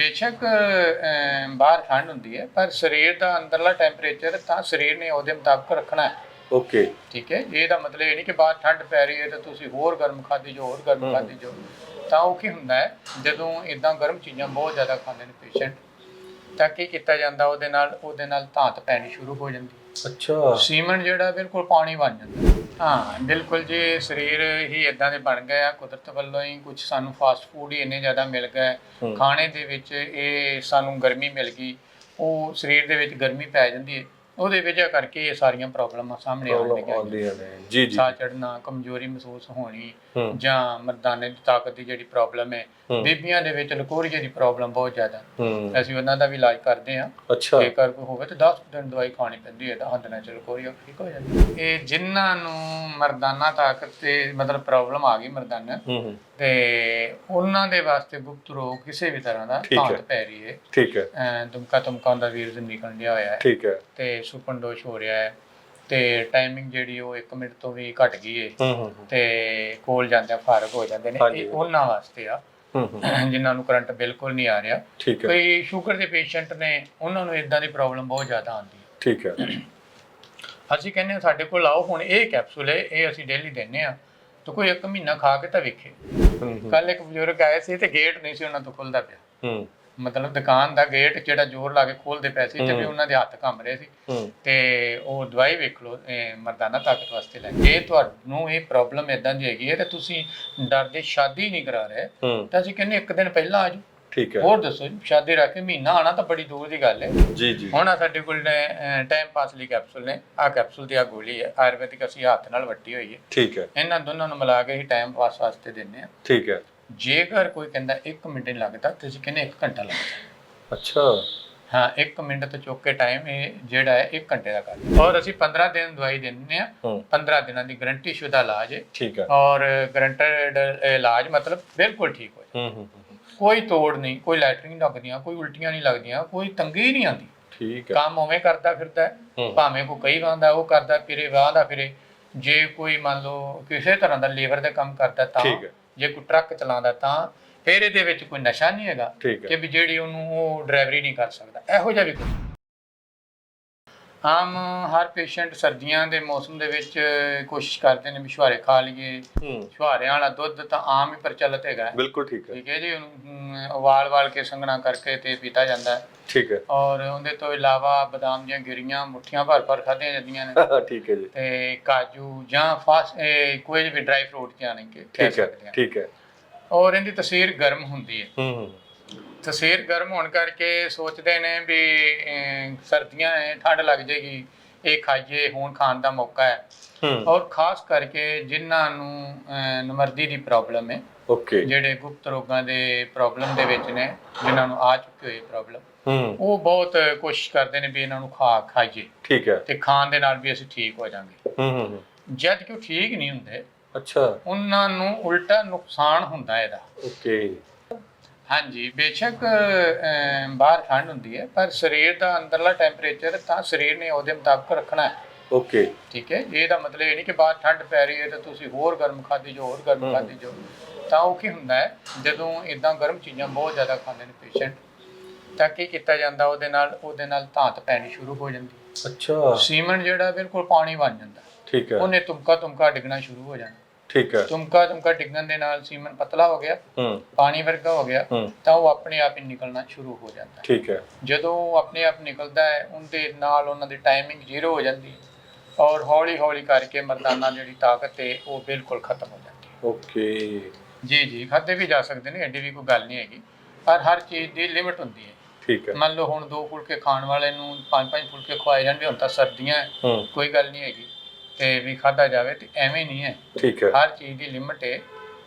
ਬੇਸ਼ੱਕ ਬਾਹਰ ਠੰਡ ਹੁੰਦੀ ਹੈ ਪਰ ਸਰੀਰ ਦਾ ਅੰਦਰਲਾ ਟੈਂਪਰੇਚਰ ਤਾਂ ਸਰੀਰ ਨੇ ਉਹਦੇ ਮੁਤਾਬਕ ਰੱਖਣਾ ਹੈ। ਓਕੇ। ਠੀਕ ਹੈ? ਇਹਦਾ ਮਤਲਬ ਇਹ ਨਹੀਂ ਕਿ ਬਾਹਰ ਠੰਡ ਪੈ ਰਹੀ ਹੈ ਤਾਂ ਤੁਸੀਂ ਹੋਰ ਗਰਮ ਖਾਦੀ ਜੋ ਹੋਰ ਗਰਮ ਖਾਦੀ ਜੋ ਤਾਂ ਉਹ ਕੀ ਹੁੰਦਾ ਹੈ ਜਦੋਂ ਇਦਾਂ ਗਰਮ ਚੀਜ਼ਾਂ ਬਹੁਤ ਜ਼ਿਆਦਾ ਖਾਂਦੇ ਨੇ ਪੇਸ਼ੈਂਟ ਤਾਂ ਕੀ ਕੀਤਾ ਜਾਂਦਾ ਉਹਦੇ ਨਾਲ? ਉਹਦੇ ਨਾਲ ਧਾਤ ਪੈਣੀ ਸ਼ੁਰੂ ਹੋ ਜਾਂਦੀ ਅੱਛਾ। ਸੀਮਨ ਜਿਹੜਾ ਬਿਲਕੁਲ ਪਾਣੀ ਬਣ ਜਾਂਦਾ ਹਾਂ ਬਿਲਕੁਲ ਜੀ ਸਰੀਰ ਹੀ ਇਦਾਂ ਦੇ ਬਣ ਗਏ ਆ ਕੁਦਰਤ ਵੱਲੋਂ ਹੀ ਕੁਝ ਸਾਨੂੰ ਫਾਸਟ ਫੂਡ ਹੀ ਇੰਨੇ ਜ਼ਿਆਦਾ ਮਿਲ ਗਏ। ਖਾਣੇ ਦੇ ਵਿੱਚ ਇਹ ਸਾਨੂੰ ਗਰਮੀ ਮਿਲ ਗਈ ਉਹ ਸਰੀਰ ਦੇ ਵਿੱਚ ਗਰਮੀ ਪੈ ਜਾਂਦੀ ਹੈ ਉਹਦੇ ਵਜ੍ਹਾ ਕਰਕੇ ਇਹ ਸਾਰੀਆਂ ਪ੍ਰੋਬਲਮਾਂ ਸਾਹਮਣੇ ਆਉਣ ਲੱਗੀਆਂ ਜੀ। ਜੀ ਸਾਹ ਚੜਨਾ ਕਮਜ਼ੋਰੀ ਮਹਿਸੂਸ ਹੋਣੀ ਜਾਂ ਮਰਦਾਨੇ ਦੀ ਤਾਕਤ ਦੀ ਜਿਹੜੀ ਪ੍ਰੋਬਲਮ ਹੈ। ਬੀਬੀਆਂ ਦੇ ਵਿੱਚ ਲਕੋਰੀਏ ਦੀ ਪ੍ਰੋਬਲਮ ਬਹੁਤ ਜ਼ਿਆਦਾ। ਅਸੀਂ ਉਹਨਾਂ ਦਾ ਵੀ ਇਲਾਜ ਕਰਦੇ ਹਾਂ। ਜੇਕਰ ਕੋਈ ਹੋਵੇ ਤਾਂ 10 ਦਿਨ ਦਵਾਈ ਖਾਣੀ ਪੈਂਦੀ ਹੈ ਤਾਂ ਹੱਦ ਨਾਲ ਚਲੋ ਕੋਈ ਠੀਕ ਹੋ ਜਾਂਦੀ ਇਹ ਜਿਨ੍ਹਾਂ ਨੂੰ ਮਰਦਾਨਾ ਤਾਕਤ ਤੇ ਮਤਲਬ ਪ੍ਰੋਬਲਮ ਆ ਗਈ ਮਰਦਾਨਾ ਤੇ ਉਹਨਾਂ ਦੇ ਵਾਸਤੇ ਗੁਪਤ ਰੋਗ ਕਿਸੇ ਵੀ ਤਰ੍ਹਾਂ ਦਾ। ਤਾਕਤ ਪੈ ਰਹੀ ਹੈ। ਠੀਕ ਹੈ। ਦੁਮਕਾ ਤੁਮਕਾ ਦਾ ਵੀਰਜ ਨਿਕਲ ਰਿਹਾ ਹੋਇਆ ਹੈ। ਠੀਕ ਹੈ। ਤੇ ਸੁਪਨਡੋਸ਼ ਹੋ ਰਿਹਾ ਹੈ। ਤੇ ਟਾਈਮਿੰਗ ਜਿਹੜੀ ਉਹ 1 ਮਿੰਟ ਤੋਂ ਵੀ ਘਟ ਗਈ ਹੈ। ਤੇ ਕੋਲ ਜਾਂਦਿਆਂ ਫਾਰਗ ਹੋ ਜਾਂਦੇ ਨੇ। ਇਹ ਉਹਨਾਂ ਵਾਸਤੇ ਆ। ਜਿਨ੍ਹਾਂ ਨੂੰ ਕਰੰਟ ਬਿਲਕੁਲ ਨਹੀਂ ਆ ਰਿਹਾ। ਕੋਈ ਸ਼ੂਗਰ ਦੇ ਪੇਸ਼ੈਂਟ ਨੇ ਉਹਨਾਂ ਨੂੰ ਇਦਾਂ ਦੀ ਪ੍ਰੋਬਲਮ ਬਹੁਤ ਜ਼ਿਆਦਾ ਆਉਂਦੀ ਹੈ। ਠੀਕ ਹੈ। ਅਸੀਂ ਕਹਿੰਦੇ ਹਾਂ ਸਾਡੇ ਕੋਲ ਆਓ ਹੁਣ ਇਹ ਕੈਪਸੂਲ ਹੈ ਇਹ ਅਸੀਂ ਡੇਲੀ ਦਿੰਨੇ ਆ ਤਾਂ ਕੋਈ ਇੱਕ ਮਹੀਨਾ ਖਾ ਕੇ ਤਾਂ ਵੇਖੇ। ਕੱਲ ਇੱਕ ਬਜ਼ੁਰਗ ਆਏ ਸੀ ਤੇ ਗੇਟ ਨਹੀਂ ਸੀ ਉਹਨਾਂ ਤੋਂ ਖੁੱਲਦਾ ਪਿਆ। ਹੂੰ। ਮਤਲਬ ਦੁਕਾਨ ਦਾ ਗੇਟ ਜਿਹੜਾ ਜ਼ੋਰ ਲਾ ਕੇ ਖੋਲਦੇ ਪਏ ਸੀ ਤੇ ਵੀ ਹੂੰ। ਉਹਨਾਂ ਦੇ ਹੱਥ ਕੰਬ ਰਹੇ ਸੀ। ਤੇ ਉਹ ਦਵਾਈ ਵੇਖ ਲਓ ਇਹ ਮਰਦਾਨਾ ਤਾਕਤ ਵਾਸਤੇ ਲੈ ਜੇ ਤੁਹਾਨੂੰ ਇਹ ਪ੍ਰੋਬਲਮ ਇਦਾਂ ਦੀ ਹੈਗੀ ਹੈ ਤੇ ਤੁਸੀਂ ਡਰਦੇ ਸ਼ਾਦੀ ਨਹੀਂ ਕਰਾ ਰਹੇ। ਤਾਂ ਅਸੀਂ ਕਹਿੰਦੇ ਇੱਕ ਦਿਨ ਪਹਿਲਾਂ ਆਜੋ ਠੀਕ ਹੈ। ਹੋਰ ਦੱਸੋ ਜੀ, ਸ਼ਾਦੀ ਰੱਖ ਕੇ ਮਹੀਨਾ ਆਣਾ ਤਾਂ ਬੜੀ ਦੂਰ ਦੀ ਗੱਲ ਹੈ। ਜੀ ਜੀ। ਹੁਣ ਆਹ ਸਾਡੇ ਕੋਲ ਟਾਈਮ ਪਾਸ ਲਈ ਕੈਪਸੂਲ ਨੇ। ਆ ਕੈਪਸੂਲ ਦੀ ਆ ਗੋਲੀ ਹੈ। ਆਯੁਰਵੈਦਿਕ ਅਸੀਂ ਹੱਥ ਨਾਲ ਵੱਟੀ ਹੋਈ ਹੈ। ਠੀਕ ਹੈ। ਇਹਨਾਂ ਦੋਨਾਂ ਨੂੰ ਮਿਲਾ ਕੇ ਹੀ ਟਾਈਮ ਪਾਸ ਵਾਸਤੇ ਦਿੰਨੇ ਆ ਠੀਕ ਹੈ। ਜੇਕਰ ਕੋਈ ਕਹਿੰਦਾ 1 ਮਿੰਟ ਨਹੀਂ ਲੱਗਦਾ ਤੇ ਅਸੀਂ ਕਹਿੰਦੇ 1 ਘੰਟਾ ਲੱਗਦਾ। ਅੱਛਾ। ਹਾਂ 1 ਮਿੰਟ ਤੋਂ ਚੁੱਕ ਕੇ ਟਾਈਮ ਇਹ ਜਿਹੜਾ ਹੈ 1 ਘੰਟੇ ਦਾ ਕਰ ਔਰ ਅਸੀਂ 15 ਦਿਨ ਦਵਾਈ ਦਿੰਨੇ ਆ ਹੂੰ। 15 ਦਿਨਾਂ ਦੀ ਗਰੰਟੀ ਸ਼ੁਦਾ ਇਲਾਜ ਹੈ। ਠੀਕ ਹੈ। ਔਰ ਗਰੰਟਡ ਇਲਾਜ ਮਤਲਬ ਬਿਲਕੁਲ ਠੀਕ ਹੋ ਹੂੰ ਹੂੰ, ਹੂੰ, ਕੋਈ ਤੋੜ ਨਹੀਂ ਕੋਈ ਲੈਟਰਿੰਗ ਲੱਗਦੀਆਂ ਕੋਈ ਉਲਟੀਆਂ ਨਹੀਂ ਲੱਗਦੀਆਂ ਕੋਈ ਤੰਗੀ ਨਹੀਂ ਆਉਂਦੀ। ਠੀਕ ਹੈ ਕੰਮ ਉਵੇਂ ਕਰਦਾ ਫਿਰਦਾ ਹੈ ਭਾਵੇਂ ਕੋਈ ਕਈ ਵਾਂਦਾ ਉਹ ਕਰਦਾ ਫਿਰੇ ਵਾਹਦਾ ਫਿਰੇ। ਜੇ ਕੋਈ ਮੰਨ ਲਓ ਕਿਸੇ ਤਰ੍ਹਾਂ ਦਾ ਲੇਬਰ ਦਾ ਕੰਮ ਕਰਦਾ ਤਾਂ ਠੀਕ ਹੈ ਜੇ ਕੋਈ ਟਰੱਕ ਚਲਾਉਂਦਾ ਤਾਂ ਫਿਰ ਇਹਦੇ ਵਿੱਚ ਕੋਈ ਨਸ਼ਾ ਨਹੀਂ ਹੈਗਾ ਠੀਕ ਕਿ ਵੀ ਜਿਹੜੀ ਉਹਨੂੰ ਉਹ ਡਰਾਈਵਰੀ ਨਹੀਂ ਕਰ ਸਕਦਾ। ਇਹੋ ਜਿਹਾ ਵੀ ਕੁਝ ਆਮ ਹਰ ਪੇਸ਼ੈਂਟ ਸਰਦੀਆਂ ਦੇ ਮੌਸਮ ਦੇ ਵਿੱਚ ਕੋਸ਼ਿਸ਼ ਕਰਦੇ ਨੇ ਵੀ ਛੁਹਾਰੇ ਖਾ ਲਈਏ। ਛੁਹਾਰਿਆਂ ਵਾਲਾ ਦੁੱਧ ਤਾਂ ਆਮ ਹੀ ਪ੍ਰਚਲਿਤ ਹੈਗਾ। ਬਿਲਕੁਲ ਠੀਕ ਹੈ। ਠੀਕ ਹੈ ਜੀ ਉਬਾਲ-ਵਾਲ ਕੇ ਸੰਘਣਾ ਕਰਕੇ ਤੇ ਪੀਤਾ ਜਾਂਦਾ ਹੈ। ਠੀਕ ਹੈ। ਔਰ ਉਹਦੇ ਤੋਂ ਇਲਾਵਾ ਬਦਾਮ ਦੀਆਂ ਗਿਰੀਆਂ ਮੁੱਠੀਆਂ ਭਰ ਭਰ ਖਾਧੀਆਂ ਜਾਂਦੀਆਂ ਨੇ। ਠੀਕ ਹੈ ਜੀ। ਤੇ ਕਾਜੂ ਜਾਂ ਫਾਸ ਕੋਈ ਵੀ ਡਰਾਈ ਫਰੂਟ ਕਿ ਕਹਿ ਠੀਕ ਹੈ ਠੀਕ ਹੈ। ਔਰ ਇਹਦੀ ਤਸੀਰ ਗਰਮ ਹੁੰਦੀ ਹੂੰ। ਹੂੰ ਤਸੀਰ ਗਰਮ ਹੋਣ ਕਰਕੇ ਸੋਚਦੇ ਨੇ ਵੀ ਸਰਦੀਆਂ ਹੈ ਠੰਡ ਲੱਗ ਜਾਏਗੀ ਇਹ ਖਾਈਏ ਹੁਣ ਖਾਣ ਦਾ ਮੌਕਾ ਹੈ। ਔਰ ਖਾਸ ਕਰਕੇ ਜਿਨ੍ਹਾਂ ਨੂੰ ਨਮਰਦੀ ਦੀ ਪ੍ਰੋਬਲਮ ਹੈ ਓਕੇ। ਜਿਹੜੇ ਗੁਪਤ ਰੋਗਾਂ ਦੇ ਪ੍ਰੋਬਲਮ ਦੇ ਵਿੱਚ ਨੇ ਜਿਨ੍ਹਾਂ ਨੂੰ ਆ ਚੁੱਕੀ ਹੋਈ ਪ੍ਰੋਬਲਮ ਉਹ ਬਹੁਤ ਕੋਸ਼ਿਸ਼ ਕਰਦੇ ਨੇ ਵੀ ਇਹਨਾਂ ਨੂੰ ਖਾ ਖਾਈਏ। ਠੀਕ ਹੈ। ਤੇ ਖਾਣ ਦੇ ਨਾਲ ਵੀ ਅਸੀਂ ਠੀਕ ਹੋ ਜਾਾਂਗੇ। ਹੂੰ ਹੂੰ ਹੂੰ। ਜਦ ਕਿ ਉਹ ਠੀਕ ਨਹੀਂ ਹੁੰਦੇ ਅੱਛਾ। ਉਹਨਾਂ ਨੂੰ ਉਲਟਾ ਨੁਕਸਾਨ ਹੁੰਦਾ ਇਹਦਾ। ਓਕੇ। ਹਾਂਜੀ ਬੇਸ਼ੱਕ ਅਮ, ਬਾਹਰ ਠੰਡ ਹੁੰਦੀ ਹੈ ਪਰ ਸਰੀਰ ਦਾ ਅੰਦਰਲਾ ਟੈਂਪਰੇਚਰ ਤਾਂ ਸਰੀਰ ਨੇ ਉਹਦੇ ਮੁਤਾਬਕ ਰੱਖਣਾ ਹੈ। ਓਕੇ। ਠੀਕ ਹੈ ਇਹਦਾ ਮਤਲਬ ਇਹ ਨਹੀਂ ਕਿ ਬਾਹਰ ਠੰਡ ਪੈ ਰਹੀ ਹੈ ਤਾਂ ਤੁਸੀਂ ਹੋਰ ਗਰਮ ਖਾਦੀ ਜੋ ਹੋਰ ਗਰਮ। ਖਾਦੀ ਜੋ ਤਾਂ ਉਹ ਕੀ ਹੁੰਦਾ ਹੈ ਜਦੋਂ ਇਦਾਂ ਗਰਮ ਚੀਜ਼ਾਂ ਬਹੁਤ ਜ਼ਿਆਦਾ ਖਾਂਦੇ ਨੇ ਪੇਸ਼ੈਂਟ ਤਾਂ ਕੀ ਕੀਤਾ ਜਾਂਦਾ ਉਹਦੇ ਨਾਲ ਉਹਦੇ ਨਾਲ ਧਾਤ ਪੈਣੀ ਸ਼ੁਰੂ ਹੋ ਜਾਂਦੀ। ਅੱਛਾ। ਸੀਮਨ ਜਿਹੜਾ ਬਿਲਕੁਲ ਪਾਣੀ ਬਣ ਜਾਂਦਾ। ਠੀਕ ਹੈ। ਉਹਨੇ ਤੁਮਕਾ ਤੁਮਕਾ ਡਿੱਗਣਾ ਸ਼ੁਰੂ ਹੋ ਜਾਣਾ। ਠੀਕ ਹੈ। ਤੁਮਕਾ ਤੁਮਕਾ ਡਿੱਗਣ ਦੇ ਨਾਲ ਸੀਮਨ ਪਤਲਾ ਹੋ ਗਿਆ। ਹੂੰ। ਪਾਣੀ ਵਰਗਾ ਹੋ ਗਿਆ। ਹੂੰ। ਤਾਂ ਉਹ ਆਪਣੇ ਆਪ ਹੀ ਨਿਕਲਣਾ ਸ਼ੁਰੂ ਹੋ ਜਾਂਦਾ। ਹੈ। ਠੀਕ ਹੈ। ਜਦੋਂ ਉਹ ਆਪਣੇ ਆਪ ਨਿਕਲਦਾ ਹੈ ਉਹਦੇ ਨਾਲ ਉਹਨਾਂ ਦੀ ਟਾਈਮਿੰਗ ਜ਼ੀਰੋ ਹੋ ਜਾਂਦੀ ਹੈ ਔਰ ਹੌਲੀ ਹੌਲੀ ਕਰਕੇ ਮਰਦਾਨਾ ਜਿਹੜੀ ਤਾਕਤ ਹੈ ਉਹ ਬਿਲਕੁਲ ਖਤਮ ਹੋ ਜਾਂਦੀ ਹੈ। ਓਕੇ। ਜੀ ਜੀ ਖਾਦੇ ਵੀ ਜਾ ਸਕਦੇ ਨੇ ਐਡੀ ਵੀ ਕੋਈ ਗੱਲ ਨਹੀਂ ਹੈਗੀ। ਪਰ ਹਰ ਚੀਜ਼ ਦੀ ਲਿਮਿਟ ਹੁੰਦੀ ਹੈ। ਠੀਕ ਹੈ। ਮੰਨ ਲਓ ਹੁਣ ਦੋ ਫੁਲਕੇ ਖਾਣ ਵਾਲੇ ਨੂੰ ਪੰਜ ਪੰਜ ਫੁਲਕੇ ਖਵਾਏ ਜਾਣ ਵੀ ਹੁਣ ਤਾਂ ਸਰਦੀਆਂ ਹੈ। ਹੂੰ। ਕੋਈ ਗੱਲ ਨਹੀਂ ਹੈਗੀ। ਤੇ ਵੀ ਖਾਦਾ ਜਾਵੇ ਤੇ ਐਵੇਂ ਨਹੀਂ ਹੈ। ਠੀਕ ਹੈ। ਹਰ ਚੀਜ਼ ਦੀ ਲਿਮਿਟ ਹੈ।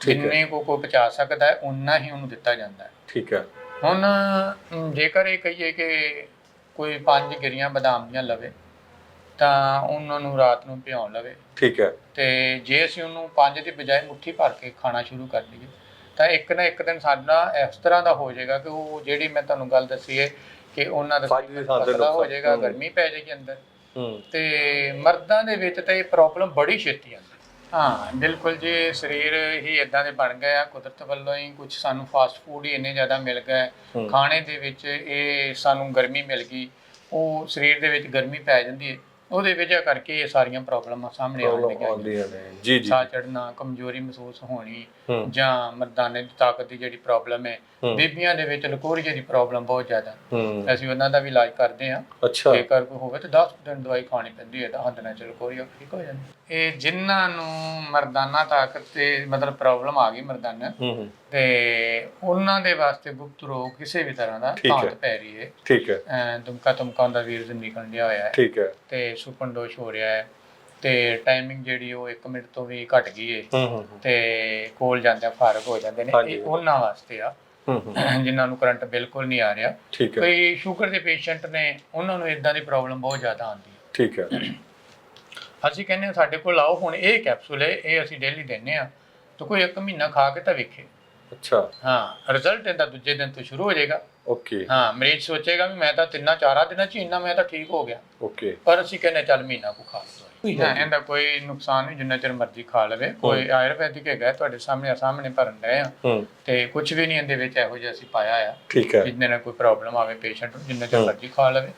ਜਿੰਨੇ ਕੋ ਕੋਈ ਪਚਾ ਸਕਦਾ ਹੈ ਉਨਾ ਹੀ ਉਹਨੂੰ ਦਿੱਤਾ ਜਾਂਦਾ ਹੈ। ਠੀਕ ਹੈ। ਹੁਣ ਜੇਕਰ ਇਹ ਕਹੀਏ ਕਿ ਕੋਈ ਪੰਜ ਗਿਰੀਆਂ ਬਦਾਮ ਦੀਆਂ ਲਵੇ ਤਾਂ ਉਹਨਾਂ ਨੂੰ ਰਾਤ ਨੂੰ ਭਿਉਂ ਲਵੇ। ਠੀਕ ਹੈ। ਤੇ ਜੇ ਅਸੀਂ ਉਹਨੂੰ ਪੰਜ ਦੀ ਬਜਾਏ ਮੁੱਠੀ ਭਰ ਕੇ ਖਾਣਾ ਸ਼ੁਰੂ ਕਰ ਲਈਏ ਤਾਂ ਇੱਕ ਨਾ ਇੱਕ ਦਿਨ ਸਾਡਾ ਇਸ ਤਰ੍ਹਾਂ ਦਾ ਹੋ ਜਾਏਗਾ ਕਿ ਉਹ ਜਿਹੜੀ ਮੈਂ ਤੁਹਾਨੂੰ ਗੱਲ ਦੱਸੀ ਹੈ ਕਿ ਉਹਨਾਂ ਦਾ ਪਤਲਾ ਹੋ। ਜਾਏਗਾ। ਗਰਮੀ ਪੈ ਜਾਏਗੀ ਅੰਦਰ। ਤੇ ਮਰਦਾਂ ਦੇ ਵਿੱਚ ਤਾਂ ਇਹ ਪ੍ਰੋਬਲਮ ਬੜੀ ਛੇਤੀ ਆਉਂਦੀ। ਹਾਂ। ਬਿਲਕੁਲ ਜੀ ਸਰੀਰ ਹੀ ਇਦਾਂ ਦੇ ਬਣ ਗਏ ਆ ਕੁਦਰਤ ਵੱਲੋਂ ਹੀ ਕੁਝ ਸਾਨੂੰ ਫਾਸਟ ਫੂਡ ਹੀ ਇੰਨੇ ਜ਼ਿਆਦਾ ਮਿਲ ਗਏ। ਖਾਣੇ ਦੇ ਵਿੱਚ ਇਹ ਸਾਨੂੰ ਗਰਮੀ ਮਿਲ ਗਈ ਉਹ ਸਰੀਰ ਦੇ ਵਿੱਚ ਗਰਮੀ ਪੈ ਜਾਂਦੀ ਹੈ। ਉਹਦੇ ਵਜ੍ਹਾ ਕਰਕੇ ਇਹ ਸਾਰੀਆਂ ਪ੍ਰੋਬਲਮਾਂ ਸਾਹਮਣੇ ਆਉਣ ਲੱਗੀਆਂ ਜੀ। ਜੀ ਸਾਹ ਚੜਨਾ ਕਮਜ਼ੋਰੀ ਮਹਿਸੂਸ ਹੋਣੀ ਜਾਂ ਮਰਦਾਨੇ ਦੀ ਤਾਕਤ ਦੀ ਜਿਹੜੀ ਪ੍ਰੋਬਲਮ ਹੈ। ਬੀਬੀਆਂ ਦੇ ਵਿੱਚ ਲਕੋਰੀਏ ਦੀ ਪ੍ਰੋਬਲਮ ਬਹੁਤ ਜ਼ਿਆਦਾ। ਅਸੀਂ ਉਹਨਾਂ ਦਾ ਵੀ ਇਲਾਜ ਕਰਦੇ ਹਾਂ। ਅੱਛਾ। ਜੇਕਰ ਕੋਈ ਹੋਵੇ ਤਾਂ 10 ਦਿਨ ਦਵਾਈ ਖਾਣੀ ਪੈਂਦੀ ਹੈ ਤਾਂ ਦਿਨਾਂ ਚ ਲਕੋਰੀਆ ਠੀਕ ਹੋ ਜਾਂਦੀ। ਇਹ ਜਿਨ੍ਹਾਂ ਨੂੰ ਮਰਦਾਨਾ ਤਾਕਤ ਤੇ ਮਤਲਬ ਪ੍ਰੋਬਲਮ ਆ ਗਈ ਮਰਦਾਨਾ ਤੇ ਉਹਨਾਂ ਦੇ ਵਾਸਤੇ ਗੁਪਤ ਰੋਗ ਕਿਸੇ ਵੀ ਤਰ੍ਹਾਂ ਦਾ। ਘਾਤ ਪੈ ਰਹੀ ਹੈ। ਠੀਕ ਹੈ। ਦੁਮਕਾ ਤੁਮਕਾ ਦਾ ਵੀਰਜ ਨਿਕਲ ਰਿਹਾ ਹੋਇਆ ਹੈ। ਠੀਕ ਹੈ। ਤੇ ਸੁਪਨਦੋਸ਼ ਹੋ ਰਿਹਾ ਹੈ। ਤੇ ਟਾਈਮਿੰਗ ਜਿਹੜੀ ਉਹ 1 ਮਿੰਟ ਤੋਂ ਵੀ ਘਟ ਗਈ ਹੈ। ਤੇ ਕੋਲ ਜਾਂਦਿਆਂ ਫਾਰਗ ਹੋ ਜਾਂਦੇ ਨੇ। ਇਹ ਉਹਨਾਂ ਵਾਸਤੇ ਆ। ਜਿਨ੍ਹਾਂ ਨੂੰ ਕਰੰਟ ਬਿਲਕੁਲ ਨਹੀਂ ਆ ਰਿਹਾ। ਕਈ ਸ਼ੂਗਰ ਦੇ ਪੇਸ਼ੈਂਟ ਨੇ ਉਹਨਾਂ ਨੂੰ ਇਦਾਂ ਦੀ ਪ੍ਰੋਬਲਮ ਬਹੁਤ ਜ਼ਿਆਦਾ ਆਉਂਦੀ ਹੈ। ਠੀਕ ਹੈ। ਅਸੀਂ ਕਹਿੰਦੇ ਸਾਡੇ ਕੋਲ ਆਓ ਹੁਣ ਇਹ ਕੈਪਸੂਲ ਹੈ ਇਹ ਅਸੀਂ ਡੇਲੀ ਦਿੰਨੇ ਆ ਤਾਂ ਕੋਈ ਇੱਕ ਮਹੀਨਾ ਖਾ ਕੇ ਤਾਂ ਵੇਖੇ। ਅੱਛਾ। ਹਾਂ ਰਿਜ਼ਲਟ ਇਹਦਾ ਦੂਜੇ ਦਿਨ ਤੋਂ ਸ਼ੁਰੂ ਹੋ ਜਾਏਗਾ। ਓਕੇ ਹਾਂ ਮਰੀਜ਼ ਸੋਚੇਗਾ ਵੀ ਮੈਂ ਤਾਂ ਤਿੰਨਾਂ ਚਾਰਾਂ ਦਿਨਾਂ ਚ ਇੰਨਾ ਮੈਂ ਤਾਂ ਠੀਕ ਹੋ ਗਿਆ। ਓਕੇ ਪਰ ਅਸੀਂ ਕਹਿੰਦੇ ਚੱਲ ਮਹੀਨਾ ਕੋ ਖਾ ਲਓ। ਹਾਂ ਇਹਦਾ ਕੋਈ ਨੁਕਸਾਨ ਨਹੀਂ ਜਿੰਨਾ ਚਿਰ ਮਰਜ਼ੀ ਖਾ ਲਵੇ। ਕੋਈ ਆਯੁਰਵੈਦਿਕ ਹੈਗਾ ਤੁਹਾਡੇ ਸਾਹਮਣੇ ਸਾਹਮਣੇ ਭਰਨ ਡਏ ਆ। ਤੇ ਕੁਝ ਵੀ ਨਹੀਂ ਇਹਦੇ ਵਿੱਚ ਇਹੋ ਜਿਹਾ ਅਸੀਂ ਪਾਇਆ ਆ। ਠੀਕ ਹੈ। ਜਿੰਨੇ ਨਾਲ ਕੋਈ ਪ੍ਰੋਬਲਮ ਆਵੇ ਪੇਸ਼ੈਂਟ ਨੂੰ ਜਿੰਨਾ ਚਿਰ। ਮਰਜ਼ੀ ਖਾ ਲਵੇ।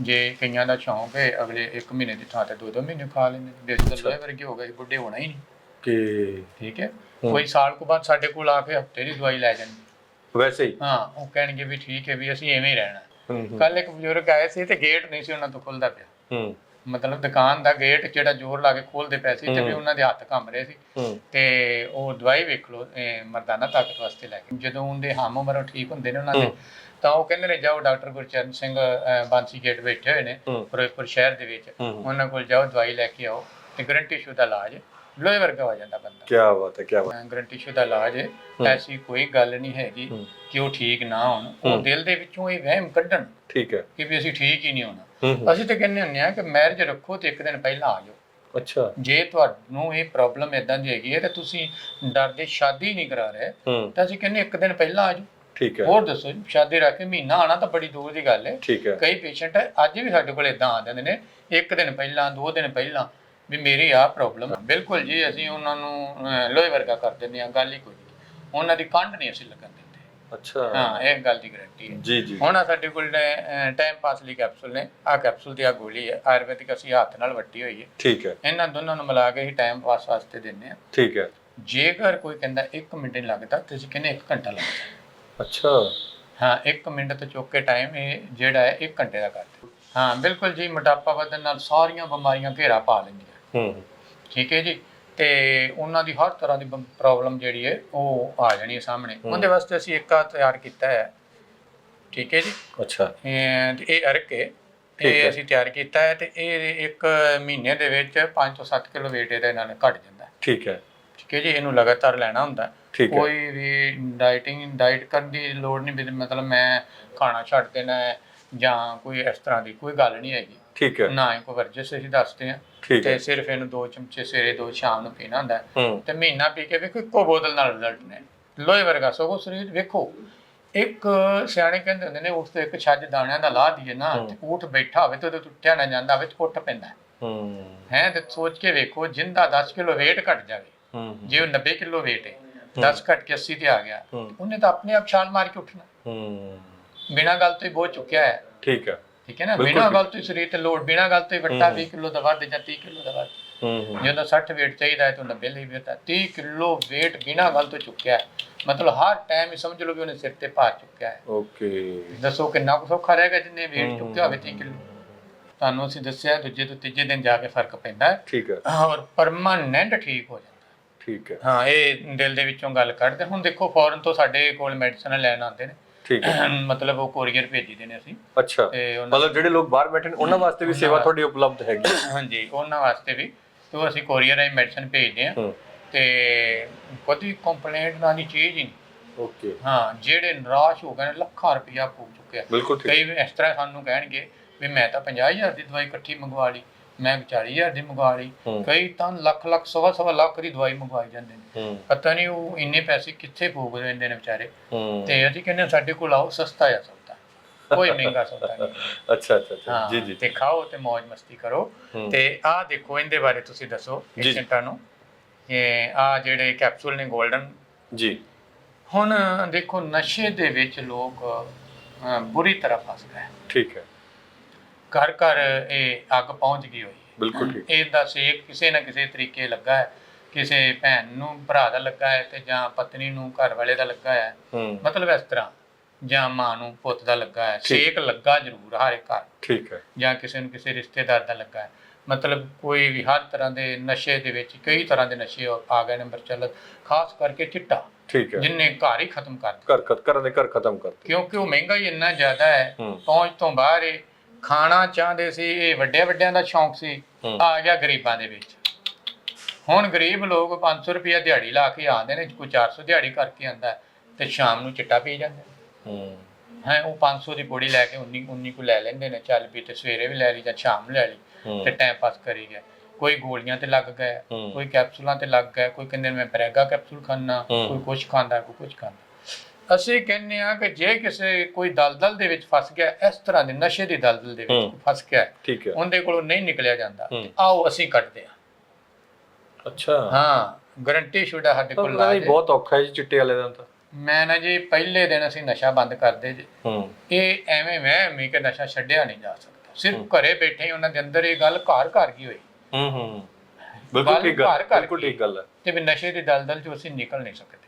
ਜੇ ਕਈਆਂ ਦਾ ਸ਼ੌਂਕ ਹੈ ਅਗਲੇ 1 ਮਹੀਨੇ ਦੀ ਥਾਂ ਤੇ 2-2 ਮਹੀਨੇ ਖਾ ਲੈਂਦੇ ਦੇਸ ਦੇ ਲੋਹੇ ਵਰਗੇ ਹੋ ਗਏ ਬੁੱਢੇ ਹੋਣਾ ਹੀ ਨਹੀਂ। ਕਿ ਠੀਕ ਹੈ। ਕੋਈ ਸਾਲ ਕੁ ਬਾਅਦ ਸਾਡੇ ਕੋਲ ਆ ਕੇ ਹਫ਼ਤੇ ਦੀ ਦਵਾਈ ਲੈ ਜਾਣਗੇ ਵੈਸੇ ਹੀ। ਹਾਂ ਉਹ ਕਹਿਣਗੇ ਵੀ ਠੀਕ ਹੈ ਵੀ ਅਸੀਂ ਐਵੇਂ ਹੀ ਰਹਿਣਾ। ਹੂੰ ਹੂੰ। ਕੱਲ ਇੱਕ ਬਜ਼ੁਰਗ ਆਏ ਸੀ ਤੇ ਗੇਟ ਨਹੀਂ ਸੀ ਉਹਨਾਂ ਤੋਂ ਖੁੱਲਦਾ ਪਿਆ। ਹੂੰ। ਮਤਲਬ ਦੁਕਾਨ ਦਾ ਗੇਟ ਜਿਹੜਾ ਜ਼ੋਰ ਲਾ ਕੇ ਖੋਲਦੇ ਪਏ ਸੀ ਤੇ ਵੀ। ਉਹਨਾਂ ਦੇ ਹੱਥ ਕੰਬ ਰਹੇ ਸੀ। ਹੂੰ। ਤੇ ਉਹ ਦਵਾਈ ਵੇਖ ਇਹ ਮਰਦਾਨਾ ਤਾਕਤ ਵਾਸਤੇ ਲੈ ਕੇ। ਜਦੋਂ ਉਹਦੇ ਹਮ ਉਮਰੋਂ ਠੀਕ ਹੁੰਦੇ ਨੇ ਉਹਨਾਂ ਦੇ। ਤਾਂ ਉਹ ਕਹਿੰਦੇ ਨੇ ਜਾਓ ਡਾਕਟਰ ਗੁਰਚਰਨ ਸਿੰਘ ਅਹ, ਬਾਂਸੀ ਗੇਟ ਬੈਠੇ ਹੋਏ ਨੇ ਹਮ। ਫਿਰੋਜ਼ਪੁਰ ਸ਼ਹਿਰ ਦੇ ਵਿੱਚ। ਹੂੰ ਉਹਨਾਂ ਕੋਲ ਜਾਓ ਦਵਾਈ ਲੈ ਕੇ ਆਓ ਤੇ ਗਰੰਟੀ ਸ਼ੁਦਾ ਇਲਾਜ ਹੈ। ਲੋਹੇ ਵਰਗਾ ਹੋ ਜਾਂਦਾ ਬੰਦਾ। ਕੀ ਬਾਤ ਹੈ ਕੀ ਬਾਤ। ਗਰੰਟੀ ਸ਼ੁਦਾ ਇਲਾਜ ਹੈ। ਐਸੀ ਕੋਈ ਗੱਲ ਨਹੀਂ ਹੈਗੀ। ਕਿ ਉਹ ਠੀਕ ਨਾ ਹੋਣ। ਉਹ। ਦਿਲ ਦੇ ਵਿੱਚੋਂ ਇਹ ਵਹਿਮ ਕੱਢਣ ਠੀਕ ਹੈ। ਕਿ ਵੀ ਅਸੀਂ ਠੀਕ ਹੀ ਨਹੀਂ ਹੋਣਾ। ਅਸੀਂ ਤਾਂ ਕਹਿੰਦੇ ਹੁੰਦੇ ਆ ਕਿ ਮੈਰਿਜ ਰੱਖੋ ਤੇ ਇੱਕ ਦਿਨ ਪਹਿਲਾਂ ਆ ਜਾਓ। ਅੱਛਾ। ਜੇ ਤੁਹਾਨੂੰ ਇਹ ਪ੍ਰੋਬਲਮ ਇਦਾਂ ਦੀ ਹੈਗੀ ਹੈ ਤੇ ਤੁਸੀਂ ਡਰਦੇ ਸ਼ਾਦੀ ਨਹੀਂ ਕਰਾ ਰਹੇ ਤਾਂ ਅਸੀਂ ਕਹਿੰਦੇ ਇੱਕ ਦਿਨ ਪਹਿਲਾਂ ਆ ਜਾਓ। ਠੀਕ ਹੈ। ਹੋਰ ਦੱਸੋ ਸ਼ਾਦੀ ਰੱਖ ਕੇ ਮਹੀਨਾ ਆਣਾ ਤਾਂ ਬੜੀ ਦੂਰ ਦੀ ਗੱਲ ਹੈ। ਠੀਕ ਹੈ। ਕਈ ਪੇਸ਼ੈਂਟ ਅੱਜ ਵੀ ਸਾਡੇ ਕੋਲ ਇਦਾਂ ਆ ਜਾਂਦੇ ਨੇ ਇੱਕ ਦਿਨ ਪਹਿਲਾਂ ਦੋ ਦਿਨ ਪਹਿਲਾਂ ਵੀ ਮੇਰੀ ਆਹ ਪ੍ਰੋਬਲਮ ਬਿਲਕੁਲ ਜੀ ਅਸੀਂ ਉਹਨਾਂ ਨੂੰ ਲੋਹੇ ਵਰਗਾ ਕਰ ਦਿੰਦੇ ਆ ਗੱਲ ਹੀ ਕੋਈ ਨਹੀਂ। ਉਹਨਾਂ ਦੀ ਕੰਡ ਨਹੀਂ ਅਸੀਂ ਲੱਗਣ ਦਿੰਦੇ। ਅੱਛਾ। ਹਾਂ ਇਹ ਗੱਲ ਦੀ ਗਾਰੰਟੀ ਹੈ। ਜੀ ਜੀ। ਹੁਣ ਸਾਡੇ ਕੋਲ ਟਾਈਮ ਪਾਸ ਲਈ ਕੈਪਸੂਲ ਨੇ। ਆਹ ਕੈਪਸੂਲ ਦੀ ਆ ਗੋਲੀ ਹੈ। ਆਯੁਰਵੈਦਿਕ ਅਸੀਂ ਹੱਥ ਨਾਲ ਵੱਟੀ ਹੋਈ ਹੈ। ਠੀਕ ਹੈ। ਇਹਨਾਂ ਦੋਨਾਂ ਨੂੰ ਮਿਲਾ ਕੇ ਹੀ ਟਾਈਮ ਪਾਸ ਵਾਸਤੇ ਦਿੰਦੇ ਆ ਠੀਕ ਹੈ। ਜੇਕਰ ਕੋਈ ਕਹਿੰਦਾ 1 ਮਿੰਟ ਨਹੀਂ ਲੱਗਦਾ ਤੇ ਅਸੀਂ ਕਹਿੰਦੇ 1 ਘੰਟਾ ਲੱਗਦਾ। ਅੱਛਾ। ਹਾਂ 1 ਮਿੰਟ ਤੋਂ ਚੁੱਕ ਕੇ ਟਾਈਮ ਇਹ ਜਿਹੜਾ ਹੈ 1 ਘੰਟੇ ਦਾ ਕਰਦੇ ਹਾਂ ਬਿਲਕੁਲ ਜੀ ਮੋਟਾਪਾ ਵਧਣ ਨਾਲ ਸਾਰੀਆਂ ਬਿਮਾਰੀਆਂ ਘੇਰਾ ਪਾ ਲੈਂਦੀਆਂ। ਹੂੰ। ਠੀਕ ਹੈ ਜੀ? ਤੇ ਉਹਨਾਂ ਦੀ ਹਰ ਤਰ੍ਹਾਂ ਦੀ ਪ੍ਰੋਬਲਮ ਜਿਹੜੀ ਹੈ ਉਹ ਆ ਜਾਣੀ ਹੈ ਸਾਹਮਣੇ। ਉਹਦੇ ਵਾਸਤੇ ਅਸੀਂ ਇੱਕ ਆ ਤਿਆਰ ਕੀਤਾ ਹੈ। ਠੀਕ ਹੈ ਜੀ? ਅੱਛਾ। ਇਹ ਤੇ ਇਹ ਅਰਕ ਹੈ। ਇਹ ਅਸੀਂ ਤਿਆਰ ਕੀਤਾ ਹੈ ਤੇ ਇਹ ਇੱਕ ਮਹੀਨੇ ਦੇ ਵਿੱਚ 5 ਤੋਂ 7 ਕਿਲੋ weight ਇਹਦੇ ਨਾਲ ਘਟ ਜਾਂਦਾ ਠੀਕ ਹੈ। ਠੀਕ ਹੈ ਜੀ? ਇਹਨੂੰ ਲਗਾਤਾਰ ਲੈਣਾ ਹੁੰਦਾ ਕੋਈ ਵੀ ਡਾਈਟਿੰਗ ਡਾਈਟ ਕਰਨ ਦੀ ਲੋੜ ਨਹੀਂ ਮਤਲਬ ਮੈਂ ਖਾਣਾ ਛੱਡ ਦੇਣਾ ਹੈ ਜਾਂ ਕੋਈ ਇਸ ਤਰ੍ਹਾਂ ਦੀ ਕੋਈ ਗੱਲ ਨਹੀਂ ਹੈਗੀ। ਠੀਕ ਹੈ। ਨਾ ਹੀ ਕੋਈ ਵਰਜਿਸ਼ ਅਸੀਂ ਦੱਸਦੇ ਹੈ। ਤੇ ਸਿਰਫ ਇਹਨੂੰ ਦੋ ਚਮਚੇ ਸਵੇਰੇ ਦੋ ਸ਼ਾਮ ਨੂੰ ਪੀਣਾ ਹੁੰਦਾ ਤੇ ਮਹੀਨਾ ਪੀ ਕੇ ਵੇਖੋ ਇੱਕੋ ਬੋਤਲ ਨਾਲ ਰਿਜ਼ਲਟ ਨੇ। ਲੋਹੇ ਵਰਗਾ ਸਗੋਂ ਸਰੀਰ ਵੇਖੋ ਇੱਕ ਸਿਆਣੇ ਕਹਿੰਦੇ ਹੁੰਦੇ ਨੇ ਉਸ ਤੇ ਇੱਕ ਛੱਜ ਦਾਣਿਆਂ ਦਾ ਲਾ ਦਈਏ ਨਾ ਤੇ ਊਠ ਬੈਠਾ ਹੋਵੇ ਤੇ ਉਹਦੇ ਉੱਠਿਆ ਨਾ ਜਾਂਦਾ ਹੋਵੇ ਤੇ ਉੱਠ ਪੈਂਦਾ ਹੈ। ਹੂੰ। ਤੇ ਸੋਚ ਕੇ ਵੇਖੋ ਜਿੰਦਾ 10 ਕਿਲੋ weight ਘਟ ਜਾਵੇ। ਜੇ ਉਹ 90 ਕਿਲੋ weight ਹੈ 10 ਘਟ ਕੇ 80 ਤੇ ਆ ਗਿਆ। ਉਹਨੇ ਤਾਂ ਆਪਣੇ ਆਪ ਛਾਲ ਮਾਰ ਕੇ ਉੱਠਣਾ। ਹੂੰ। ਬਿਨਾਂ ਗੱਲ ਤੋਂ ਹੀ ਬਹੁਤ ਚੁੱਕਿਆ ਹੈ। ਠੀਕ ਹੈ। ਠੀਕ ਹੈ ਨਾ? ਬਿਲਕੁਲ ਬਿਨਾਂ ਠੀਕ। ਗੱਲ ਤੋਂ ਹੀ ਸਰੀਰ ਤੇ ਲੋਡ ਬਿਨਾਂ ਗੱਲ ਤੋਂ ਹੀ। ਵੱਟਾ 20 ਕਿਲੋ ਦਾ ਵੱਧ ਜਾਂ 30 ਕਿਲੋ ਦਾ ਵੱਧ। ਹੂੰ ਹੂੰ। ਜੇ ਉਹਦਾ 60 weight ਚਾਹੀਦਾ ਹੈ ਤਾਂ 90 ਲਈ ਵੀ ਤਾਂ 30 ਕਿਲੋ weight ਬਿਨਾਂ ਗੱਲ ਤੋਂ ਚੁੱਕਿਆ ਹੈ। ਮਤਲਬ ਹਰ ਟਾਈਮ ਹੀ ਸਮਝ ਲਓ ਵੀ ਉਹਨੇ ਸਿਰ ਤੇ ਭਾਰ ਚੁੱਕਿਆ ਹੈ। ਓਕੇ। ਦੱਸੋ ਕਿੰਨਾ ਕੁ ਸੌਖਾ ਰਹੇਗਾ ਜਿੰਨੇ weight। ਚੁੱਕਿਆ ਹੋਵੇ 30 ਕਿਲੋ। ਤੁਹਾਨੂੰ ਅਸੀਂ ਦੱਸਿਆ ਦੂਜੇ ਤੋਂ ਤੀਜੇ ਦਿਨ ਜਾ ਕੇ ਫ਼ਰਕ ਪੈਂਦਾ ਹੈ। ਠੀਕ ਹੈ। ਔਰ ਪਰਮਾਨੈਂਟ ਠੀਕ ਹੋ ਜਾਂਦਾ ਠੀਕ ਹੈ। ਹਾਂ ਇਹ ਦਿਲ ਦੇ ਵਿੱਚੋਂ ਗੱਲ ਕੱਢਦੇ ਹੁਣ ਦੇਖੋ ਫੌਰਨ ਤੋਂ ਸਾਡੇ ਕੋਲ ਮੈਡੀਸਨ ਲੈਣ ਆਉਂਦੇ ਨੇ। ਠੀਕ ਹੈ। ਮਤਲਬ ਉਹ ਕੋਰੀਅਰ ਭੇਜੀਦੇ ਨੇ ਅਸੀਂ। ਅੱਛਾ। ਤੇ ਉਹਨਾਂ ਮਤਲਬ ਜਿਹੜੇ ਲੋਕ ਬਾਹਰ ਬੈਠੇ ਨੇ ਉਹਨਾਂ ਵਾਸਤੇ ਵੀ ਸੇਵਾ ਤੁਹਾਡੀ ਉਪਲਬਧ ਹੈਗੀ ਹਾਂਜੀ ਉਹਨਾਂ ਵਾਸਤੇ ਵੀ। ਤੇ ਅਸੀਂ ਕੋਰੀਅਰ ਰਾਹੀਂ ਮੈਡੀਸਨ ਭੇਜਦੇ ਹਾਂ। ਹੂੰ ਤੇ ਕਦੀ ਕੰਪਲੇਂਟ ਨਾ ਦੀ ਚੀਜ਼ ਹੀ ਨਹੀਂ। ਓਕੇ ਹਾਂ ਜਿਹੜੇ ਨਿਰਾਸ਼ ਹੋ ਗਏ ਨੇ ਲੱਖਾਂ ਰੁਪਇਆ ਫੂਕ ਚੁੱਕਿਆ। ਕਈ ਇਸ ਤਰ੍ਹਾਂ ਸਾਨੂੰ ਕਹਿਣਗੇ ਵੀ ਮੈਂ ਤਾਂ 50000 ਦੀ ਦਵਾਈ ਇਕੱਠੀ ਮੰਗਵਾ ਲਈ। ਮੈਂ 40000 ਦੀ ਮੰਗਵਾ ਲਈ ਹੂੰ। ਕਈ ਤਾਂ ਲੱਖ ਲੱਖ ਸਵਾ ਸਵਾ ਲੱਖ ਦੀ ਦਵਾਈ ਮੰਗਵਾਈ ਜਾਂਦੇ ਨੇ। ਪਤਾ ਨਹੀਂ ਉਹ ਇੰਨੇ ਪੈਸੇ ਕਿੱਥੇ ਫੂਕ ਦਿੰਦੇ ਨੇ ਵਿਚਾਰੇ। ਤੇ ਅਸੀਂ ਕਹਿੰਦੇ ਸਾਡੇ ਕੋਲ ਆਓ ਸਸਤਾ ਆ ਸੌਦਾ। ਕੋਈ ਮਹਿੰਗਾ ਸੌਦਾ ਨਹੀਂ ਅੱਛਾ ਅੱਛਾ ਜੀ ਜੀ। ਤੇ ਖਾਓ ਤੇ ਮौज ਮਸਤੀ ਕਰੋ। ਤੇ ਆਹ ਦੇਖੋ ਇਹਦੇ ਬਾਰੇ ਤੁਸੀਂ ਦੱਸੋ। ਪੇਸ਼ੈਂਟਾਂ ਨੂੰ। ਇਹ ਆ ਜਿਹੜੇ ਕੈਪਸੂਲ ਨੇ 골ਡਨ ਜੀ। ਹੁਣ ਦੇਖੋ ਨਸ਼ੇ ਦੇ ਵਿੱਚ ਲੋਕ ਬੁਰੀ ਤਰ੍ਹਾਂ ਫਸ ਗਏ। ਠੀਕ ਹੈ। ਘਰ ਘਰ ਇਹ ਅੱਗ ਪਹੁੰਚ ਗਈ ਹੋਈ ਹੈ। ਬਿਲਕੁਲ ਠੀਕ। ਇਹਦਾ ਸੇਕ ਕਿਸੇ ਨਾ ਕਿਸੇ ਤਰੀਕੇ ਲੱਗਾ ਹੈ। ਕਿਸੇ ਭੈਣ ਨੂੰ ਭਰਾ ਦਾ ਲੱਗਾ ਹੈ ਤੇ ਜਾਂ ਪਤਨੀ ਨੂੰ ਘਰ ਵਾਲੇ ਦਾ ਲੱਗਾ ਹੈ। ਹੂੰ। ਮਤਲਬ ਇਸ ਤਰ੍ਹਾਂ ਜਾਂ ਮਾਂ ਨੂੰ ਪੁੱਤ ਦਾ ਲੱਗਾ ਹੈ। ਸੇਕ ਲੱਗਾ ਜ਼ਰੂਰ ਹਰ ਇੱਕ ਘਰ। ਠੀਕ ਹੈ। ਜਾਂ ਕਿਸੇ ਨੂੰ ਕਿਸੇ ਰਿਸ਼ਤੇਦਾਰ ਦਾ ਲੱਗਾ ਹੈ। ਮਤਲਬ ਕੋਈ ਵੀ ਹਰ ਤਰ੍ਹਾਂ ਦੇ ਨਸ਼ੇ ਦੇ ਵਿੱਚ ਕਈ ਤਰ੍ਹਾਂ ਦੇ ਨਸ਼ੇ ਆ ਗਏ ਨੇ ਪ੍ਰਚਲਿਤ ਖਾਸ ਕਰਕੇ ਚਿੱਟਾ। ਠੀਕ ਹੈ। ਜਿੰਨੇ ਘਰ ਹੀ ਖਤਮ ਕਰ ਦਿੱਤਾ। ਘਰ ਖਤ ਘਰਾਂ ਦੇ ਘਰ ਖਤਮ ਕਰਤੇ ਕਿਉਂਕਿ ਉਹ ਮਹਿੰਗਾ ਹੀ ਇੰਨਾ ਜ਼ਿਆਦਾ ਹੈ ਹੂੰ। ਪਹੁੰਚ ਤੋਂ ਬਾਹਰ ਇਹ ਖਾਣਾ ਚਾਹੁੰਦੇ ਸੀ ਇਹ ਵੱਡੇ ਵੱਡਿਆਂ ਦਾ ਸ਼ੌਂਕ ਸੀ। ਆ ਗਿਆ ਗਰੀਬਾਂ ਦੇ ਵਿੱਚ ਹੁਣ ਗਰੀਬ ਲੋਕ 500 ਰੁਪਇਆ ਦਿਹਾੜੀ ਲਾ ਕੇ ਆਉਂਦੇ ਨੇ ਕੋਈ 400 ਦਿਹਾੜੀ ਕਰਕੇ ਆਂਦਾ ਤੇ ਸ਼ਾਮ ਨੂੰ ਚਿੱਟਾ ਪੀ ਜਾਂਦੇ ਹੂੰ ਹੈ ਉਹ 500 ਦੀ ਬੋੜੀ ਲੈ ਕੇ 19 19 ਕੋ ਲੈ ਲੈਂਦੇ ਨੇ ਚੱਲ ਵੀ ਤੇ ਸਵੇਰੇ ਵੀ ਲੈ ਲਈ ਜਾਂ ਸ਼ਾਮ ਨੂੰ ਲੈ ਲਈ। ਤੇ ਟਾਈਮ ਪਾਸ ਕਰੀ ਗਏ ਕੋਈ ਗੋਲੀਆਂ ਤੇ ਲੱਗ ਹੂੰ। ਕੋਈ ਕੈਪਸੂਲਾਂ ਤੇ ਲੱਗ ਗਏ ਕੋਈ ਕਹਿੰਦੇ ਮੈਂ ਬਰੈਗਾ ਕੈਪਸੂਲ ਖਾਣਾ। ਕੋਈ ਕੁਝ ਖਾਂਦਾ ਕੋਈ ਕੁਝ ਖਾਂਦਾ ਅਸੀਂ ਕਹਿੰਦੇ ਆ ਕਿ ਜੇ ਕਿਸੇ ਕੋਈ ਦਲਦਲ ਦੇ ਵਿੱਚ ਫਸ ਗਿਆ ਇਸ ਤਰ੍ਹਾਂ ਦੇ ਨਸ਼ੇ ਦੀ ਦਲਦਲ ਦੇ ਵਿੱਚ ਹੂੰ। ਫਸ ਗਿਆ ਹੈ, ਠੀਕ ਹੈ। ਉਹਦੇ ਕੋਲੋਂ ਨਹੀਂ ਨਿਕਲਿਆ ਜਾਂਦਾ। ਹੂੰ। ਆਓ ਅਸੀਂ ਕੱਢਦੇ ਹਾਂ। ਅੱਛਾ। ਹਾਂ ਗਰੰਟੀ ਸਾਡੇ ਤਾਂ ਕੋਲ ਇਲਾਜ ਹੈ। ਬਹੁਤ ਔਖਾ ਹੈ ਜੀ ਚਿੱਟੇ ਵਾਲੇ ਦਾ ਤਾਂ। ਮੈਂ ਨਾ ਜੀ ਪਹਿਲੇ ਦਿਨ ਅਸੀਂ ਨਸ਼ਾ ਬੰਦ ਕਰਦੇ ਜੀ। ਹੂੰ। ਇਹ ਐਵੇਂ ਵਹਿਮ ਕਿ ਨਸ਼ਾ ਛੱਡਿਆ ਨਹੀਂ ਜਾ ਸਕਦਾ। ਸਿਰਫ ਘਰੇ ਬੈਠੇ ਹੀ ਉਹਨਾਂ ਦੇ ਅੰਦਰ ਇਹ ਗੱਲ ਘਰ ਘਰ ਕੀ ਹੋਈ। ਹੂੰ ਹੂੰ ਬਿਲਕੁਲ ਠੀਕ ਗੱਲ ਬਿਲਕੁਲ। ਠੀਕ ਗੱਲ ਹੈ। ਤੇ ਵੀ ਨਸ਼ੇ ਦੀ ਦਲਦਲ ਚੋਂ ਅਸੀਂ ਨਿਕਲ ਨਹੀਂ ਸਕਦੇ।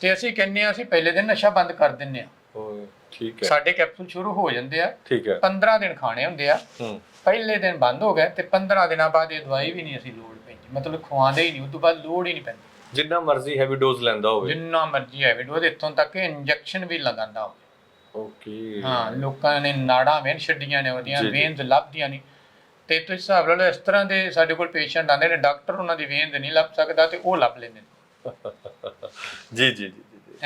ਤੇ ਅਸੀਂ ਕਹਿੰਦੇ ਆ ਅਸੀਂ ਪਹਿਲੇ ਦਿਨ ਨਸ਼ਾ ਬੰਦ ਕਰ ਦਿੰਨੇ ਆ ਓਏ ਠੀਕ ਹੈ। ਸਾਡੇ ਕੈਪਸੂਲ ਸ਼ੁਰੂ ਹੋ ਜਾਂਦੇ ਆ। ਠੀਕ ਹੈ। 15 ਦਿਨ ਖਾਣੇ ਹੁੰਦੇ ਆ। ਹੂੰ। ਪਹਿਲੇ ਦਿਨ ਬੰਦ ਹੋ ਗਏ ਤੇ 15 ਦਿਨਾਂ ਬਾਅਦ ਇਹ ਦਵਾਈ ਵੀ ਨਹੀਂ ਅਸੀਂ ਲੋੜ ਪੈਂਦੀ। ਮਤਲਬ ਖਵਾਉਂਦੇ ਹੀ ਨਹੀਂ ਉਸ ਤੋਂ ਬਾਅਦ ਲੋੜ ਹੀ ਨਹੀਂ ਪੈਂਦੀ। ਜਿੰਨਾ ਮਰਜ਼ੀ ਹੈਵੀ ਡੋਜ਼ ਲੈਂਦਾ ਹੋਵੇ। ਜਿੰਨਾ ਮਰਜ਼ੀ ਹੈ ਵੀਡੀਓ ਦੇ ਇੱਥੋਂ ਤੱਕ ਕਿ ਇੰਜੈਕਸ਼ਨ ਵੀ ਲਗਾਉਂਦਾ ਹੋਵੇ। ਓਕੇ। ਹਾਂ ਲੋਕਾਂ ਨੇ ਨਾੜਾਂ ਵੇਨ ਛੱਡੀਆਂ ਨੇ ਉਹਦੀਆਂ। ਵੇਨਸ ਲੱਭਦੀਆਂ ਨਹੀਂ। ਤੇ ਤੁਸੀਂ ਹਿਸਾਬ ਲਾ ਲਓ ਇਸ ਤਰ੍ਹਾਂ ਦੇ ਸਾਡੇ ਕੋਲ ਪੇਸ਼ੈਂਟ ਆਉਂਦੇ ਨੇ ਡਾਕਟਰ ਉਹਨਾਂ ਦੀ ਵੇਨ ਨਹੀਂ ਲੱਭ ਸਕਦਾ ਤੇ ਉਹ ਲੱਭ ਲੈਂਦੇ ਨੇ। ਜੀ ਜੀ ਜੀ।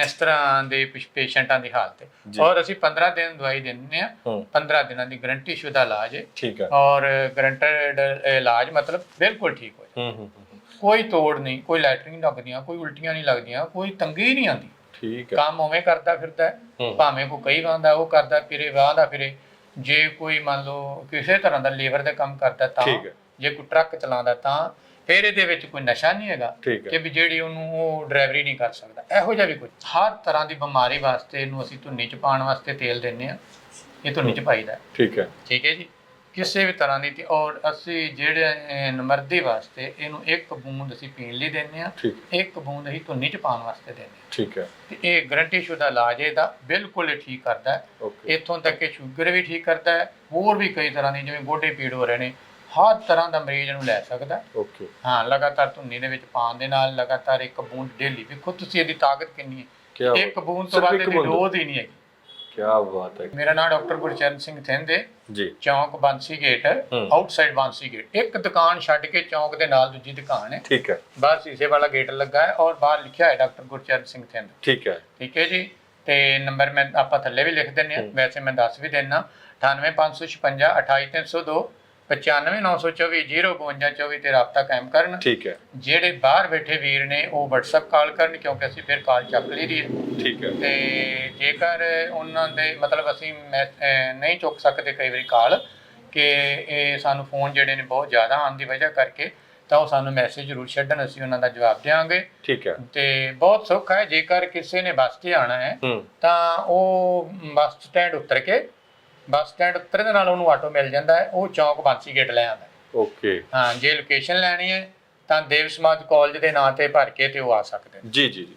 ਇਸ ਤਰ੍ਹਾਂ ਦੇ ਪੇਸ਼ੈਂਟਾਂ ਦੀ ਹਾਲਤ ਔਰ ਅਸੀਂ 15 ਦਿਨ ਦਵਾਈ ਦਿੰਦੇ ਆ ਹੂੰ। 15 ਦਿਨਾਂ ਦੀ ਗਰੰਟੀ ਸ਼ੁਦਾ ਇਲਾਜ ਹੈ। ਠੀਕ ਹੈ। ਔਰ ਗਰੰਟਡ ਇਲਾਜ ਮਤਲਬ ਬਿਲਕੁਲ ਠੀਕ ਹੋ ਜਾਂਦਾ। ਕੋਈ ਤੋੜ ਨਹੀਂ ਕੋਈ ਲੈਟਰਿੰਗ ਲੱਗਦੀਆਂ ਕੋਈ ਉਲਟੀਆਂ ਨਹੀਂ ਲੱਗਦੀਆਂ ਕੋਈ ਤੰਗੀ ਨਹੀਂ ਆਉਂਦੀ। ਠੀਕ ਹੈ। ਕੰਮ ਉਵੇਂ ਕਰਦਾ ਫਿਰਦਾ। ਭਾਵੇਂ ਕੋਈ ਕਈ ਵਾਂਦਾ ਉਹ ਕਰਦਾ ਫਿਰੇ ਵਾਹਦਾ ਫਿਰੇ। ਜੇ ਕੋਈ ਮੰਨ ਲਓ ਕਿਸੇ ਤਰ੍ਹਾਂ ਦਾ ਲੇਬਰ ਦਾ ਕੰਮ ਕਰਦਾ ਤਾਂ। ਜੇ ਕੋਈ ਟਰੱਕ ਚਲਾਉਂਦਾ ਤਾਂ ਫਿਰ ਇਹਦੇ ਵਿੱਚ ਕੋਈ ਨਸ਼ਾ ਨਹੀਂ ਹੈਗਾ ਠੀਕ ਹੈ। ਕਿ ਵੀ ਜਿਹੜੀ ਉਹਨੂੰ ਉਹ ਡਰਾਈਵਰੀ ਨਹੀਂ ਕਰ ਸਕਦਾ। ਇਹੋ ਜਿਹਾ ਵੀ ਕੁਝ ਹਰ ਤਰ੍ਹਾਂ ਦੀ ਬਿਮਾਰੀ ਵਾਸਤੇ ਇਹਨੂੰ ਅਸੀਂ ਧੁੰਨੀ ਚ ਪਾਉਣ ਵਾਸਤੇ ਤੇਲ ਦਿੰਨੇ ਆ ਇਹ ਧੁੰਨੀ ਚ ਪਾਈਦਾ। ਠੀਕ ਹੈ। ਠੀਕ ਹੈ ਜੀ। ਕਿਸੇ ਵੀ ਤਰ੍ਹਾਂ ਦੀ ਤੇ ਔਰ ਅਸੀਂ ਜਿਹੜੇ ਅਹ, ਨਮਰਦੀ ਵਾਸਤੇ ਇਹਨੂੰ ਇੱਕ ਬੂੰਦ ਅਸੀਂ ਪੀਣ ਲਈ ਦਿੰਨੇ ਆ ਠੀਕ। ਇੱਕ ਬੂੰਦ ਅਸੀਂ ਧੁੰਨੀ ਚ ਪਾਉਣ ਵਾਸਤੇ ਦਿੰਨੇ ਆ ਠੀਕ ਹੈ। ਤੇ ਇਹ ਗਰੰਟੀ ਸ਼ੁਦਾ ਇਲਾਜ ਹੈ ਇਹਦਾ ਬਿਲਕੁਲ ਠੀਕ ਕਰਦਾ ਹੈ। ਓਕੇ ਇੱਥੋਂ ਤੱਕ ਕਿ ਸ਼ੂਗਰ ਵੀ ਠੀਕ ਕਰਦਾ ਹੈ। ਹੋਰ ਵੀ ਕਈ ਤਰ੍ਹਾਂ ਦੀ ਜਿਵੇਂ ਗੋਡੇ ਪੀੜ ਹੋ ਰਹੇ ਨੇ ਹਰ ਤਰ੍ਹਾਂ ਦਾ ਮਰੀਜ਼ ਨੂੰ ਲੈ ਸਕਦਾ। ਓਕੇ ਹਾਂ ਲਗਾਤਾਰ ਧੁੰਨੀ ਦੇ ਵਿੱਚ ਪਾਉਣ ਦੇ ਨਾਲ ਲਗਾਤਾਰ ਇੱਕ ਬੂੰਦ ਡੇਲੀ। ਵੇਖੋ ਤੁਸੀਂ ਇਹਦੀ ਤਾਕਤ ਕਿੰਨੀ ਹੈ। ਇੱਕ ਬੂੰਦ ਤੋਂ ਬਾਅਦ ਇਹਦੀ? ਡੋਜ਼ ਹੀ ਨਹੀਂ ਹੈਗੀ। ਕੀ ਬਾਤ ਹੈ। ਮੇਰਾ ਨਾਮ ਡਾਕਟਰ ਗੁਰਚਰਨ ਸਿੰਘ ਥਿੰਦੇ। ਜੀ। ਚੌਂਕ Bansi gate. Outside Bansi gate. ਇੱਕ ਦੁਕਾਨ ਛੱਡ ਕੇ ਚੌਂਕ ਦੇ ਨਾਲ ਦੂਜੀ ਦੁਕਾਨ ਹੈ। ਠੀਕ ਹੈ। ਬਾਹਰ ਸ਼ੀਸ਼ੇ ਵਾਲਾ ਗੇਟ ਲੱਗਾ ਹੈ ਔਰ ਬਾਹਰ ਲਿਖਿਆ ਹੈ ਡਾਕਟਰ ਗੁਰਚਰਨ ਸਿੰਘ ਥਿੰਦ। ਠੀਕ ਹੈ। ਠੀਕ ਹੈ ਜੀ। ਤੇ ਨੰਬਰ ਮੈਂ ਆਪਾਂ ਥੱਲੇ ਵੀ ਲਿਖ ਦਿੰਨੇ ਆ। ਵੈਸੇ ਮੈਂ ਦੱਸ ਵੀ ਦਿੰਨਾ 98556 28302 9594405224 ਤੇ ਰਾਬਤਾ ਕਾਇਮ ਕਰਨ। ਠੀਕ ਹੈ। ਜਿਹੜੇ ਬਾਹਰ ਬੈਠੇ ਵੀਰ ਨੇ ਉਹ WhatsApp ਕਾਲ ਕਰਨ ਕਿਉਂਕਿ ਅਸੀਂ ਫਿਰ ਕਾਲ ਚੱਕ ਲਈ ਦੀ ਹੈ। ਠੀਕ ਹੈ। ਤੇ ਜੇਕਰ ਉਹਨਾਂ ਦੇ ਮਤਲਬ ਅਸੀਂ ਨਹੀਂ ਚੁੱਕ ਸਕਦੇ ਕਈ ਵਾਰੀ ਕਾਲ ਕਿ ਇਹ ਸਾਨੂੰ ਫੋਨ ਜਿਹੜੇ ਨੇ ਬਹੁਤ ਜ਼ਿਆਦਾ ਆਉਣ ਦੀ ਵਜ੍ਹਾ ਕਰਕੇ ਤਾਂ ਉਹ ਸਾਨੂੰ ਮੈਸੇਜ ਜ਼ਰੂਰ ਛੱਡਣ ਅਸੀਂ ਉਹਨਾਂ ਦਾ ਜਵਾਬ ਦੇਵਾਂਗੇ। ਠੀਕ ਹੈ। ਤੇ ਬਹੁਤ ਸੌਖਾ ਹੈ ਜੇਕਰ ਕਿਸੇ ਨੇ ਬੱਸ ਤੇ ਆਣਾ ਹੂੰ ਤਾਂ ਉਹ ਬੱਸ ਸਟੈਂਡ ਉਤਰ ਕੇ ਬੱਸ ਸਟੈਂਡ ਉਤਰਨ ਦੇ ਨਾਲ ਉਹਨੂੰ ਆਟੋ ਮਿਲ ਜਾਂਦਾ ਹੈ ਉਹ ਚੌਂਕ ਬਾਂਸੀ ਗੇਟ ਲੈ ਆਉਂਦਾ ਹੈ। ਓਕੇ। ਹਾਂ ਜੇ ਲੋਕੇਸ਼ਨ ਲੈਣੀ ਹੈ ਤਾਂ ਦੇਵ ਸਮਾਜ ਕਾਲਜ ਦੇ ਨਾਂ ਤੇ ਭਰ ਕੇ ਤੇ ਉਹ ਆ ਸਕਦੇ ਨੇ। ਜੀ ਜੀ ਜੀ।